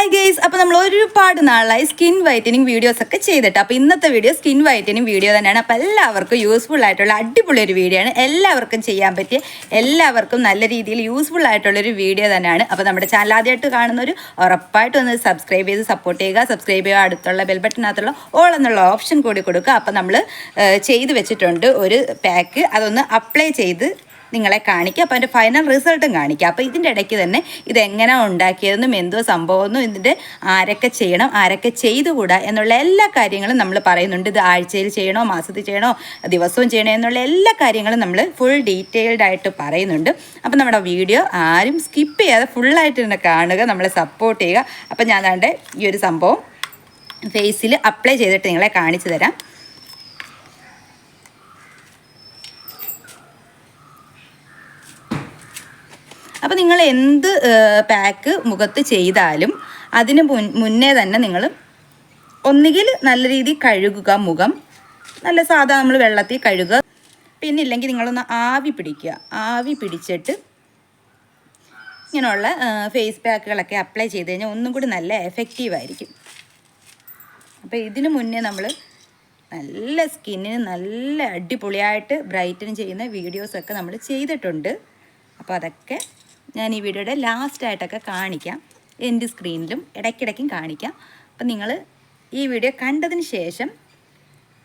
Hi guys അപ്പോൾ നമ്മൾ ഒരുപാട് നാളായി സ്കിൻ വൈറ്റനിങ് വീഡിയോസ് ഒക്കെ ചെയ്തിട്ട്. അപ്പോൾ ഇന്നത്തെ വീഡിയോ സ്കിൻ വൈറ്റനിങ് വീഡിയോ തന്നെയാണ്. അപ്പോൾ എല്ലാവർക്കും യൂസ്ഫുൾ ആയിട്ടുള്ള അടിപൊളി ഒരു വീഡിയോ ആണ്. എല്ലാവർക്കും ചെയ്യാൻ പറ്റിയ എല്ലാവർക്കും നല്ല രീതിയിൽ യൂസ്ഫുൾ ആയിട്ടുള്ള ഒരു വീഡിയോ തന്നെയാണ്. അപ്പോൾ നമ്മുടെ ചാനൽ ആദ്യമായിട്ട് കാണുന്നവർ ഉറപ്പായിട്ടും ഒന്ന് സബ്സ്ക്രൈബ് ചെയ്ത് സപ്പോർട്ട് ചെയ്യുക. സബ്സ്ക്രൈബ് ചെയ്യുക അടുത്തുള്ള ബെൽ ബട്ടനകത്തുള്ള ഓൾ എന്നുള്ള ഓപ്ഷൻ കൂടി കൊടുക്കുക. അപ്പോൾ നമ്മൾ ചെയ്ത് വെച്ചിട്ടുണ്ട് ഒരു പാക്ക് അതൊന്ന് അപ്ലൈ ചെയ്ത് നിങ്ങളെ കാണിക്കുക അപ്പോൾ അതിന്റെ ഫൈനൽ റിസൾട്ടും കാണിക്കുക അപ്പോൾ ഇതിന്റെ ഇടയ്ക്ക് തന്നെ ഇതെങ്ങനെ ഉണ്ടാക്കിയതെന്നും എന്തോ സംഭവമെന്നും ഇതിന്റെ ആരൊക്കെ ചെയ്യണം ആരൊക്കെ ചെയ്തുകൂടാ എന്നുള്ള എല്ലാ കാര്യങ്ങളും നമ്മൾ പറയുന്നുണ്ട്. ഇത് ആഴ്ചയിൽ ചെയ്യണോ മാസത്തിൽ ചെയ്യണോ ദിവസവും ചെയ്യണോ എന്നുള്ള എല്ലാ കാര്യങ്ങളും നമ്മൾ ഫുൾ ഡീറ്റെയിൽഡ് ആയിട്ട് പറയുന്നുണ്ട്. അപ്പോൾ നമ്മുടെ വീഡിയോ ആരും സ്കിപ്പ് ചെയ്യാതെ ഫുള്ളായിട്ട് തന്നെ കാണുക നമ്മളെ സപ്പോർട്ട് ചെയ്യുക. അപ്പോൾ ഞാൻ ഈ ഒരു സംഭവം ഫേസിൽ അപ്ലൈ ചെയ്തിട്ട് നിങ്ങളെ കാണിച്ചു തരാം. അപ്പോൾ നിങ്ങൾ എന്ത് പാക്ക് മുഖത്ത് ചെയ്താലും അതിന് മുൻ- മുന്നേ തന്നെ നിങ്ങൾ ഒന്നുകിൽ നല്ല രീതിയിൽ കഴുകുക മുഖം. നല്ല സാധാ നമ്മൾ വെള്ളത്തിൽ കഴുകുക. പിന്നെ ഇല്ലെങ്കിൽ നിങ്ങളൊന്ന് ആവി പിടിക്കുക. ആവി പിടിച്ചിട്ട് ഇങ്ങനെയുള്ള ഫേസ് പാക്കുകളൊക്കെ അപ്ലൈ ചെയ്ത് കഴിഞ്ഞാൽ ഒന്നും കൂടി നല്ല എഫക്റ്റീവ് ആയിരിക്കും. അപ്പോൾ ഇതിന് മുന്നേ നമ്മൾ നല്ല സ്കിന്നിന് നല്ല അടിപൊളിയായിട്ട് ബ്രൈറ്റൻ ചെയ്യുന്ന വീഡിയോസൊക്കെ നമ്മൾ ചെയ്തിട്ടുണ്ട്. അപ്പോൾ അതൊക്കെ ഞാൻ ഈ വീഡിയോയുടെ ലാസ്റ്റായിട്ടൊക്കെ കാണിക്കാം. എന്റെ സ്ക്രീനിലും ഇടയ്ക്കിടയ്ക്കും കാണിക്കാം. അപ്പം നിങ്ങൾ ഈ വീഡിയോ കണ്ടതിന് ശേഷം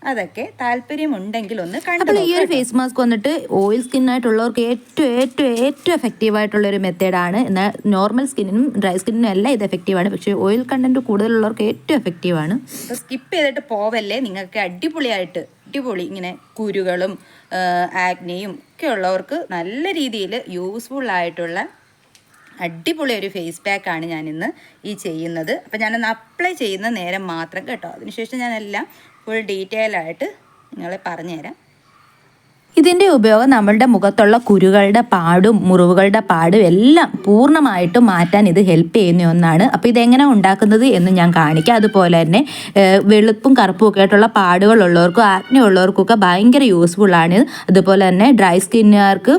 അതൊക്കെ താല്പര്യമുണ്ടെങ്കിൽ ഒന്ന് കണ്ടു ഈ ഒരു ഫേസ് മാസ്ക് വന്നിട്ട് ഓയിൽ സ്കിൻ ആയിട്ടുള്ളവർക്ക് ഏറ്റവും ഏറ്റവും ഏറ്റവും എഫക്റ്റീവ് ആയിട്ടുള്ള ഒരു ആണ്. എന്നാൽ നോർമൽ സ്കിന്നിനും ഡ്രൈ സ്കിന്നിനും എല്ലാം ഇത് എഫക്റ്റീവാണ് പക്ഷേ ഓയിൽ കണ്ടന്റ് കൂടുതലുള്ളവർക്ക് ഏറ്റവും എഫക്റ്റീവാണ് അപ്പോൾ സ്കിപ്പ് ചെയ്തിട്ട് പോവല്ലേ? നിങ്ങൾക്ക് അടിപൊളിയായിട്ട് അടിപൊളി ഇങ്ങനെ കുരുകളും ആഗ്നയും ഒക്കെ ഉള്ളവർക്ക് നല്ല രീതിയിൽ യൂസ്ഫുൾ ആയിട്ടുള്ള അടിപൊളി ഒരു ഫേസ് പാക്കാണ് ഞാൻ ഇന്ന് ഈ ചെയ്യുന്നത്. അപ്പോൾ ഞാനൊന്ന് അപ്ലൈ ചെയ്യുന്ന നേരം മാത്രം കേട്ടോ. അതിനുശേഷം ഞാനെല്ലാം ഫുൾ ഡീറ്റെയിൽ ആയിട്ട് നിങ്ങളെ പറഞ്ഞുതരാം. ഇതിന്റെ ഉപയോഗം നമ്മളുടെ മുഖത്തുള്ള കുരുകളുടെ പാടും മുറിവുകളുടെ പാടും എല്ലാം പൂർണമായിട്ടും മാറ്റാൻ ഇത് ഹെൽപ്പ് ചെയ്യുന്ന ഒന്നാണ്. അപ്പോൾ ഇതെങ്ങനെ ഉണ്ടാക്കുന്നത് എന്ന് ഞാൻ കാണിക്കാം. അതുപോലെ തന്നെ വെളുപ്പും കറുപ്പും ഒക്കെ ആയിട്ടുള്ള പാടുകളുള്ളവർക്കും ആജ്ഞയുള്ളവർക്കൊക്കെ ഭയങ്കര യൂസ്ഫുൾ ആണ്. അതുപോലെ തന്നെ ഡ്രൈ സ്കിന്നുകാർക്ക്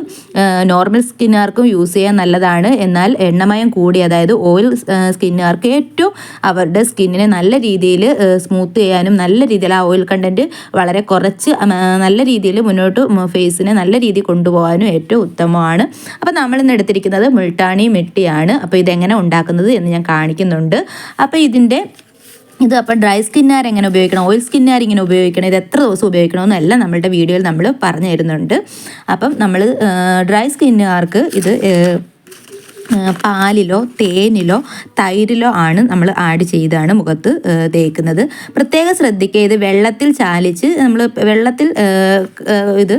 നോർമൽ സ്കിന്നുകാർക്കും യൂസ് ചെയ്യാൻ നല്ലതാണ്. എന്നാൽ എണ്ണമയം കൂടി അതായത് ഓയിൽ സ്കിന്നുകാർക്ക് ഏറ്റവും അവരുടെ സ്കിന്നിനെ നല്ല രീതിയിൽ സ്മൂത്ത് ചെയ്യാനും നല്ല രീതിയിൽ ആ ഓയിൽ കണ്ടന്റ് വളരെ കുറച്ച് നല്ല രീതിയിൽ മുന്നോട്ട് ഫേസിനെ നല്ല രീതിയിൽ കൊണ്ടുപോകാനും ഏറ്റവും ഉത്തമമാണ്. അപ്പോൾ നമ്മളിന്ന് എടുത്തിരിക്കുന്നത് മുൾട്ടാണി മെട്ടിയാണ്. അപ്പോൾ ഇതെങ്ങനെ ഉണ്ടാക്കുന്നത് എന്ന് ഞാൻ കാണിക്കുന്നുണ്ട്. അപ്പോൾ ഇതിന്റെ ഇത് അപ്പോൾ ഡ്രൈ സ്കിന്നാർ എങ്ങനെ ഉപയോഗിക്കണം ഓയിൽ സ്കിന്നാർ ഇങ്ങനെ ഉപയോഗിക്കണം ഇത് എത്ര ദിവസം ഉപയോഗിക്കണമെന്നെല്ലാം നമ്മളുടെ വീഡിയോയിൽ നമ്മൾ പറഞ്ഞു തരുന്നുണ്ട്. അപ്പം നമ്മൾ ഡ്രൈ സ്കിന്നുകാർക്ക് ഇത് പാലിലോ തേനിലോ തൈരിലോ ആണ് നമ്മൾ ആഡ് ചെയ്താണ് മുഖത്ത് തേക്കുന്നത്. പ്രത്യേകം ശ്രദ്ധിക്കുക ഇത് വെള്ളത്തിൽ ചാലിച്ച് നമ്മൾ വെള്ളത്തിൽ ഇത്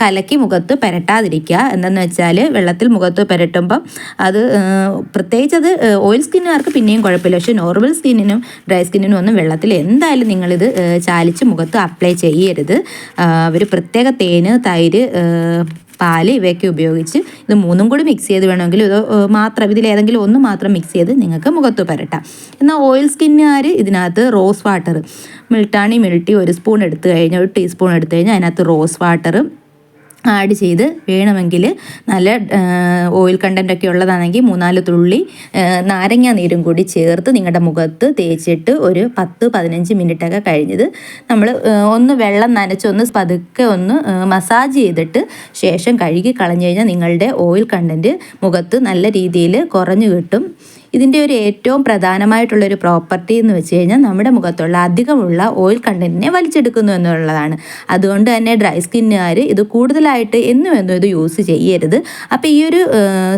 കലക്കി മുഖത്ത് പുരട്ടാതിരിക്കുക. എന്താണെന്ന് വെച്ചാൽ വെള്ളത്തിൽ മുഖത്ത് പുരട്ടുമ്പം അത് പ്രത്യേകിച്ച് അത് ഓയിൽ സ്കിന്നുകാർക്ക് പിന്നെയും കുഴപ്പമില്ല. പക്ഷേ നോർമൽ സ്കിന്നിനും ഡ്രൈ സ്കിന്നിനും ഒന്നും വെള്ളത്തിൽ എന്തായാലും നിങ്ങളിത് ചാലിച്ച് മുഖത്ത് അപ്ലൈ ചെയ്യരുത്. അവർ പ്രത്യേക തേന് തൈര് പാൽ ഇവയൊക്കെ ഉപയോഗിച്ച് ഇത് മൂന്നും കൂടി മിക്സ് ചെയ്ത് വേണമെങ്കിൽ ഇത് മാത്രം ഇതിൽ ഏതെങ്കിലും ഒന്ന് മാത്രം മിക്സ് ചെയ്ത് നിങ്ങൾക്ക് മുഖത്ത് പുരട്ടാം. എന്നാൽ ഓയിൽ സ്കിന്നുകാർ ഇതിനകത്ത് റോസ് വാട്ടർ മിൽട്ടാണി മിൽട്ടി ഒരു സ്പൂൺ എടുത്തു കഴിഞ്ഞാൽ ഒരു ടീസ്പൂൺ എടുത്തു കഴിഞ്ഞാൽ അതിനകത്ത് റോസ് വാട്ടർ ആഡ് ചെയ്ത് വേണമെങ്കിൽ നല്ല ഓയിൽ കണ്ടന്റ് ഒക്കെ ഉള്ളതാണെങ്കിൽ മൂന്നാൽ തുള്ളി നാരങ്ങ നീരും കൂടി ചേർത്ത് നിങ്ങളുടെ മുഖത്ത് തേച്ചിട്ട് ഒരു പത്ത് പതിനഞ്ച് മിനിറ്റൊക്കെ കഴിഞ്ഞത് നമ്മൾ ഒന്ന് വെള്ളം നനച്ചൊന്ന് പതുക്കെ ഒന്ന് മസാജ് ചെയ്തിട്ട് ശേഷം കഴുകി കളഞ്ഞു കഴിഞ്ഞാൽ നിങ്ങളുടെ ഓയിൽ കണ്ടന്റ് മുഖത്ത് നല്ല രീതിയിൽ കുറഞ്ഞു കിട്ടും. ഇതിന്റെ ഒരു ഏറ്റവും പ്രധാനമായിട്ടുള്ള ഒരു പ്രോപ്പർട്ടി എന്ന് വെച്ച് കഴിഞ്ഞാൽ നമ്മുടെ മുഖത്തുള്ള അധികമുള്ള ഓയിൽ കണ്ടന്റിനെ വലിച്ചെടുക്കുന്നു എന്നുള്ളതാണ്. അതുകൊണ്ട് തന്നെ ഡ്രൈ സ്കിന്നുകാർ ഇത് കൂടുതലായിട്ട് എന്നും എന്നും ഇത് യൂസ് ചെയ്യരുത്. അപ്പോൾ ഈ ഒരു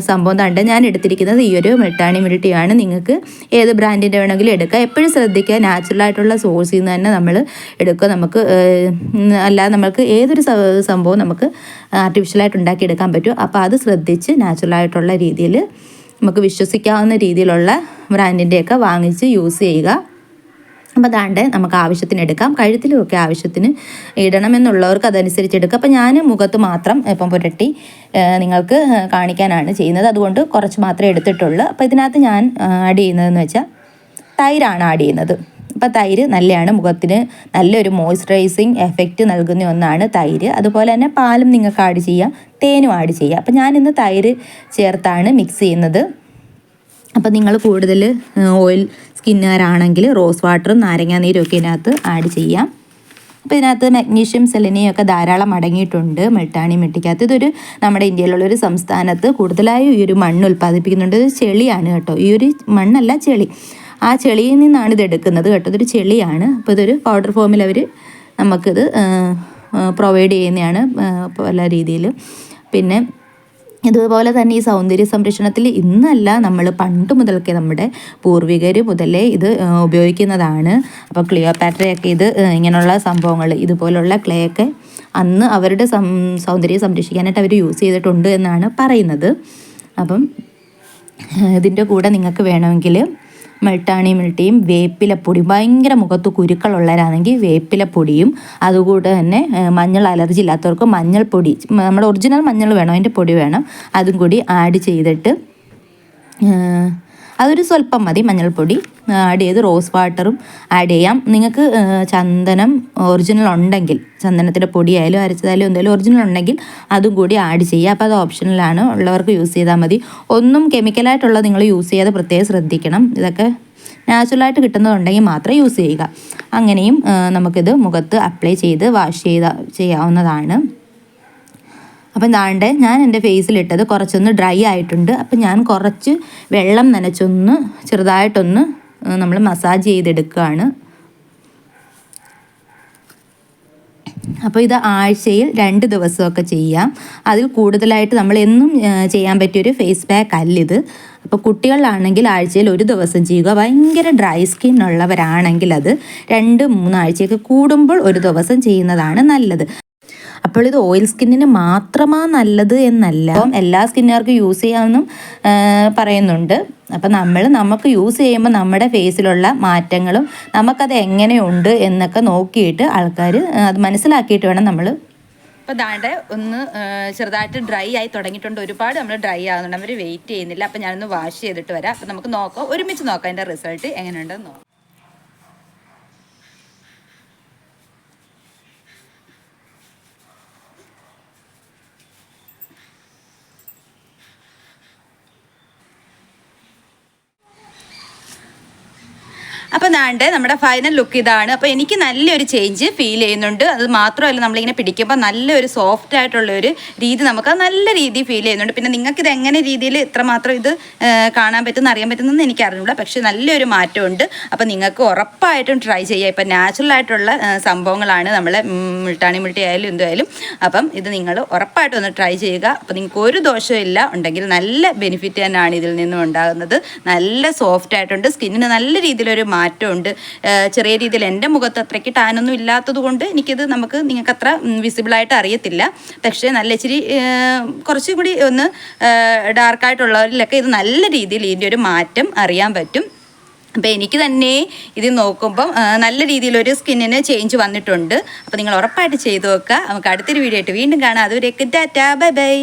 സംഭവം തണ്ട് ഞാൻ എടുത്തിരിക്കുന്നത് ഈ ഒരു മെട്ടാണി മിലിറ്റിയാണ് നിങ്ങൾക്ക് ഏത് ബ്രാൻഡിന്റെ വേണമെങ്കിലും എടുക്കാം. എപ്പോഴും ശ്രദ്ധിക്കുക നാച്ചുറൽ ആയിട്ടുള്ള സോഴ്സിൽ നിന്ന് തന്നെ നമ്മൾ എടുക്കുക. നമുക്ക് അല്ലാതെ നമുക്ക് ഏതൊരു സംഭവം നമുക്ക് ആർട്ടിഫിഷ്യലായിട്ട് ഉണ്ടാക്കിയെടുക്കാൻ പറ്റും. അപ്പോൾ അത് ശ്രദ്ധിച്ച് നാച്ചുറൽ ആയിട്ടുള്ള രീതിയിൽ നമുക്ക് വിശ്വസിക്കാവുന്ന രീതിയിലുള്ള ബ്രാൻഡിന്റെയൊക്കെ വാങ്ങിച്ച് യൂസ് ചെയ്യുക. അപ്പോൾ അതാണ്ട് നമുക്ക് ആവശ്യത്തിന് എടുക്കാം. കഴുത്തിലുമൊക്കെ ആവശ്യത്തിന് ഇടണമെന്നുള്ളവർക്ക് അതനുസരിച്ച് എടുക്കുക അപ്പോൾ ഞാൻ മുഖത്ത് മാത്രം ഇപ്പം പുരട്ടി നിങ്ങൾക്ക് കാണിക്കാനാണ് ചെയ്യുന്നത്. അതുകൊണ്ട് കുറച്ച് മാത്രമേ എടുത്തിട്ടുള്ളൂ. അപ്പോൾ ഇതിനകത്ത് ഞാൻ ആഡ് ചെയ്യുന്നതെന്ന് വെച്ചാൽ തൈരാണ് ആഡ് ചെയ്യുന്നത്. അപ്പോൾ തൈര് നല്ലതാണ്. മുഖത്തിന് നല്ലൊരു മോയ്സ്ചറൈസിങ് എഫക്റ്റ് നൽകുന്ന ഒന്നാണ് തൈര്. അതുപോലെ തന്നെ പാലും നിങ്ങൾക്ക് ആഡ് ചെയ്യാം. തേനും ആഡ് ചെയ്യാം. അപ്പോൾ ഞാനിന്ന് തൈര് ചേർത്താണ് മിക്സ് ചെയ്യുന്നത്. അപ്പോൾ നിങ്ങൾ കൂടുതൽ ഓയിൽ സ്കിന്നുകാരാണെങ്കിൽ റോസ് വാട്ടറും നാരങ്ങാനീരും ഒക്കെ ഇതിനകത്ത് ആഡ് ചെയ്യാം. അപ്പോൾ ഇതിനകത്ത് മഗ്നീഷ്യം സെലനിയം ഒക്കെ ധാരാളം അടങ്ങിയിട്ടുണ്ട് മെട്ടാണി മെട്ടിക്കകത്ത്. ഇതൊരു നമ്മുടെ ഇന്ത്യയിലുള്ളൊരു സംസ്ഥാനത്ത് കൂടുതലായി ഈ ഒരു മണ്ണ് ഉൽപ്പാദിപ്പിക്കുന്നുണ്ട്. ഇത് ചെളിയാണ് കേട്ടോ. ഈ ഒരു മണ്ണല്ല ചെളി. ആ ചെളിയിൽ നിന്നാണ് ഇത് എടുക്കുന്നത് കേട്ടോ. ഇതൊരു ചെളിയാണ്. അപ്പോൾ ഇതൊരു പൗഡർ ഫോമിൽ അവർ നമുക്കിത് പ്രൊവൈഡ് ചെയ്യുന്നതാണ് പല രീതിയിൽ പിന്നെ ഇതുപോലെ തന്നെ ഈ സൗന്ദര്യ സംരക്ഷണത്തിൽ ഇന്നല്ല നമ്മൾ പണ്ട് മുതൽക്കേ നമ്മുടെ പൂർവികർ മുതലേ ഇത് ഉപയോഗിക്കുന്നതാണ്. അപ്പോൾ ക്ലിയോപാട്രയൊക്കെ ഇത് ഇങ്ങനെയുള്ള സംഭവങ്ങൾ ഇതുപോലുള്ള ക്ലേ ഒക്കെ അന്ന് അവരുടെ സൗന്ദര്യം സംരക്ഷിക്കാനായിട്ട് അവർ യൂസ് ചെയ്തിട്ടുണ്ട് എന്നാണ് പറയുന്നത്. അപ്പം ഇതിന്റെ കൂടെ നിങ്ങൾക്ക് വേണമെങ്കിൽ മെൾട്ടാണി മിൾട്ടിയും വേപ്പിലപ്പൊടിയും ഭയങ്കര മുഖത്ത് കുരുക്കളുള്ളവരാണെങ്കിൽ വേപ്പിലപ്പൊടിയും അതുകൂടെ തന്നെ മഞ്ഞൾ അലർജി ഇല്ലാത്തവർക്ക് മഞ്ഞൾപ്പൊടി നമ്മുടെ ഒറിജിനൽ മഞ്ഞൾ വേണം അതിന്റെ പൊടി വേണം അതും കൂടി ആഡ് ചെയ്തിട്ട് അതൊരു സ്വല്പം മതി മഞ്ഞൾപ്പൊടി ആഡ് ചെയ്ത് റോസ് വാട്ടറും ആഡ് ചെയ്യാം. നിങ്ങൾക്ക് ചന്ദനം ഒറിജിനൽ ഉണ്ടെങ്കിൽ ചന്ദനത്തിന്റെ പൊടിയായാലും അരച്ചതായാലും എന്തായാലും ഒറിജിനൽ ഉണ്ടെങ്കിൽ അതും കൂടി ആഡ് ചെയ്യുക. അപ്പോൾ അത് ഓപ്ഷണലാണ് ഉള്ളവർക്ക് യൂസ് ചെയ്താൽ മതി. ഒന്നും കെമിക്കലായിട്ടുള്ളത് നിങ്ങൾ യൂസ് ചെയ്യാതെ പ്രത്യേകം ശ്രദ്ധിക്കണം. ഇതൊക്കെ നാച്ചുറലായിട്ട് കിട്ടുന്നതുണ്ടെങ്കിൽ മാത്രം യൂസ് ചെയ്യുക. അങ്ങനെയും നമുക്കിത് മുഖത്ത് അപ്ലൈ ചെയ്ത് വാഷ് ചെയ്ത ചെയ്യാവുന്നതാണ്. അപ്പം ദാണ്ട് ഞാൻ എന്റെ ഫേസിലിട്ടത് കുറച്ചൊന്ന് ഡ്രൈ ആയിട്ടുണ്ട്. അപ്പം ഞാൻ കുറച്ച് വെള്ളം നനച്ചൊന്ന് ചെറുതായിട്ടൊന്ന് നമ്മൾ മസാജ് ചെയ്തെടുക്കുകയാണ് അപ്പോൾ ഇത് ആഴ്ചയിൽ രണ്ട് ദിവസമൊക്കെ ചെയ്യാം. അതിൽ കൂടുതലായിട്ട് നമ്മൾ എന്നും ചെയ്യാൻ പറ്റിയൊരു ഫേസ് പാക്ക് അല്ലിത്. അപ്പോൾ കുട്ടികളാണെങ്കിൽ ആഴ്ചയിൽ ഒരു ദിവസം ചെയ്യുക. ഭയങ്കര ഡ്രൈ സ്കിൻ ഉള്ളവരാണെങ്കിൽ അത് രണ്ട് മൂന്നാഴ്ചയൊക്കെ കൂടുമ്പോൾ ഒരു ദിവസം ചെയ്യുന്നതാണ് നല്ലത്. അപ്പോൾ ഇത് ഓയിൽ സ്കിന്നിന് മാത്രമാ നല്ലത് എന്നല്ല. എല്ലാ സ്കിന്നുകാർക്കും യൂസ് ചെയ്യാമെന്നും പറയുന്നുണ്ട്. അപ്പം നമ്മൾ നമുക്ക് യൂസ് ചെയ്യുമ്പോൾ നമ്മുടെ ഫേസിലുള്ള മാറ്റങ്ങളും നമുക്കത് എങ്ങനെയുണ്ട് എന്നൊക്കെ നോക്കിയിട്ട് ആൾക്കാർ അത് മനസ്സിലാക്കിയിട്ട് വേണം നമ്മൾ അപ്പോൾ ദാണ്ട് ഒന്ന് ചെറുതായിട്ട് ഡ്രൈ ആയി തുടങ്ങിയിട്ടുണ്ട്. ഒരുപാട് നമ്മൾ ഡ്രൈ ആകുന്നുണ്ട് അവർ വെയിറ്റ് ചെയ്യുന്നില്ല. അപ്പോൾ ഞാനൊന്ന് വാഷ് ചെയ്തിട്ട് വരാം. അപ്പോൾ നമുക്ക് നോക്കാം. ഒരുമിച്ച് നോക്കാം അതിന്റെ റിസൾട്ട് എങ്ങനെയുണ്ടെന്ന്. നോക്കാം അപ്പോൾ നാണ്ട് നമ്മുടെ ഫൈനൽ ലുക്ക് ഇതാണ്. അപ്പോൾ എനിക്ക് നല്ലൊരു ചേഞ്ച് ഫീൽ ചെയ്യുന്നുണ്ട്. അത് മാത്രമല്ല നമ്മളിങ്ങനെ പിടിക്കുമ്പോൾ നല്ലൊരു സോഫ്റ്റ് ആയിട്ടുള്ള ഒരു രീതി നമുക്ക് നല്ല രീതിയിൽ ഫീൽ ചെയ്യുന്നുണ്ട്. പിന്നെ നിങ്ങൾക്ക് ഇത് എങ്ങനെ രീതിയിൽ ഇത്രമാത്രം ഇത് കാണാൻ പറ്റുന്ന അറിയാൻ പറ്റുന്നതെന്ന് എനിക്ക് അറിഞ്ഞില്ല പക്ഷേ നല്ലൊരു മാറ്റമുണ്ട്. അപ്പോൾ നിങ്ങൾക്ക് ഉറപ്പായിട്ടും ട്രൈ ചെയ്യുക ഇപ്പം നാച്ചുറൽ ആയിട്ടുള്ള സംഭവങ്ങളാണ് നമ്മളെ മുൾട്ടാണി മുൾട്ടി ആയാലും എന്തായാലും അപ്പം ഇത് നിങ്ങൾ ഉറപ്പായിട്ടും ഒന്ന് ട്രൈ ചെയ്യുക. അപ്പോൾ നിങ്ങൾക്ക് ഒരു ദോഷവും ഇല്ല. ഉണ്ടെങ്കിൽ നല്ല ബെനിഫിറ്റ് തന്നെയാണ് ഇതിൽ നിന്നും ഉണ്ടാകുന്നത്. നല്ല സോഫ്റ്റ് ആയിട്ടുണ്ട്. സ്കിന്നിന് നല്ല രീതിയിലൊരു മാറ്റമുണ്ട്. ചെറിയ രീതിയിൽ എന്റെ മുഖത്ത് അത്രയ്ക്ക് ടാനൊന്നും ഇല്ലാത്തത് കൊണ്ട് എനിക്കിത് നമുക്ക് നിങ്ങൾക്ക് അത്ര വിസിബിളായിട്ട് അറിയത്തില്ല. പക്ഷേ നല്ല ഇച്ചിരി കുറച്ചും കൂടി ഒന്ന് ഡാർക്കായിട്ടുള്ളവരിലൊക്കെ ഇത് നല്ല രീതിയിൽ ഇതിന്റെ ഒരു മാറ്റം അറിയാൻ പറ്റും. അപ്പോൾ എനിക്ക് തന്നെ ഇത് നോക്കുമ്പം നല്ല രീതിയിലൊരു സ്കിന്നിന് ചേഞ്ച് വന്നിട്ടുണ്ട്. അപ്പോൾ നിങ്ങൾ ഉറപ്പായിട്ട് ചെയ്തു നോക്കുക. നമുക്ക് അടുത്തൊരു വീഡിയോ ആയിട്ട് വീണ്ടും കാണാം. അതുവരെയൊക്കെ ടാറ്റാ. Bye bye.